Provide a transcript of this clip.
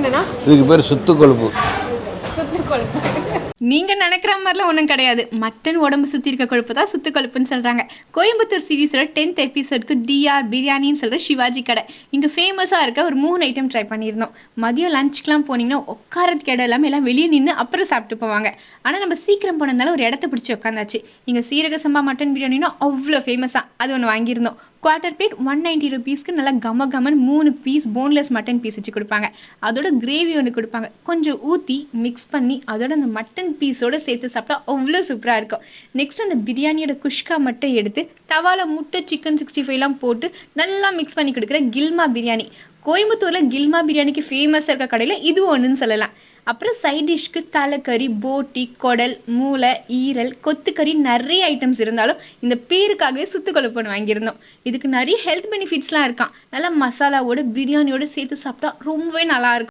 என்னன்னா? இதுக்கு பேர் சுத்து கொழுப்பு. சுத்து கொழுப்பு. நீங்க நினைக்கிற மாதிரிலாம் ஒன்றும் கிடையாது. மட்டன் உடம்பு சுத்தி இருக்க கொழுப்பு தான் சுத்து கொழுப்புன்னு சொல்றாங்க. கோயம்புத்தூர் சீரீஸோட டென்த் எபிசோட்க்கு டிஆர் பிரியாணின்னு சொல்ற சிவாஜி கடை. இங்க ஃபேமஸா இருக்க ஒரு மூணு ஐட்டம் ட்ரை பண்ணியிருந்தோம். மதியம் லஞ்சுக்குலாம் போனீங்கன்னா உட்காரத்துக்கு இடம் இல்லாம எல்லாம் வெளியே நின்று அப்புறம் சாப்பிட்டு போவாங்க. ஆனா நம்ம சீக்கிரம் போனதுனால ஒரு இடத்த பிடிச்சி உட்காந்தாச்சு. இங்க சீரக சம்பா மட்டன் பிரியாணினா அவ்வளோ ஃபேமஸா அது ஒன்று வாங்கியிருந்தோம். குவார்ட்டர் பிளேட் ஒன் நைன்டி ருபீஸ்க்கு நல்லா கம கமன் மூணு பீஸ் போன்லெஸ் மட்டன் பீஸ் வச்சு கொடுப்பாங்க. அதோட கிரேவி ஒன்று கொடுப்பாங்க. கொஞ்சம் ஊற்றி மிக்ஸ் பண்ணி அதோட அந்த மட்டன் பீஸோட சேர்த்து சாப்பிட்டா அவ்வளோ சூப்பராக இருக்கும். நெக்ஸ்ட் அந்த பிரியாணியோட குஷ்கா மட்டும் எடுத்து தவால முட்டை சிக்கன் சிக்ஸ்டி ஃபைவ்லாம் போட்டு நல்லா மிக்ஸ் பண்ணி கொடுக்குற கில்மா பிரியாணி. கோயம்புத்தூரில் கில்மா பிரியாணிக்கு ஃபேமஸாக இருக்க கடையில் இது ஒன்றுன்னு சொல்லலாம். அப்புறம் சைட் டிஷ்க்கு தலைக்கறி போட்டி குடல் மூளை ஈரல் கொத்துக்கறி நிறைய ஐட்டம்ஸ் இருந்தாலும் இந்த பேருக்காகவே சுத்து கொழுப்புன்னு வாங்கியிருந்தோம். இதுக்கு நிறைய ஹெல்த் பெனிஃபிட்ஸ்லாம் இருக்கான் நல்லா மசாலாவோட பிரியாணியோட சேர்த்து சாப்பிட்டா ரொம்பவே நல்லா இருக்கும்.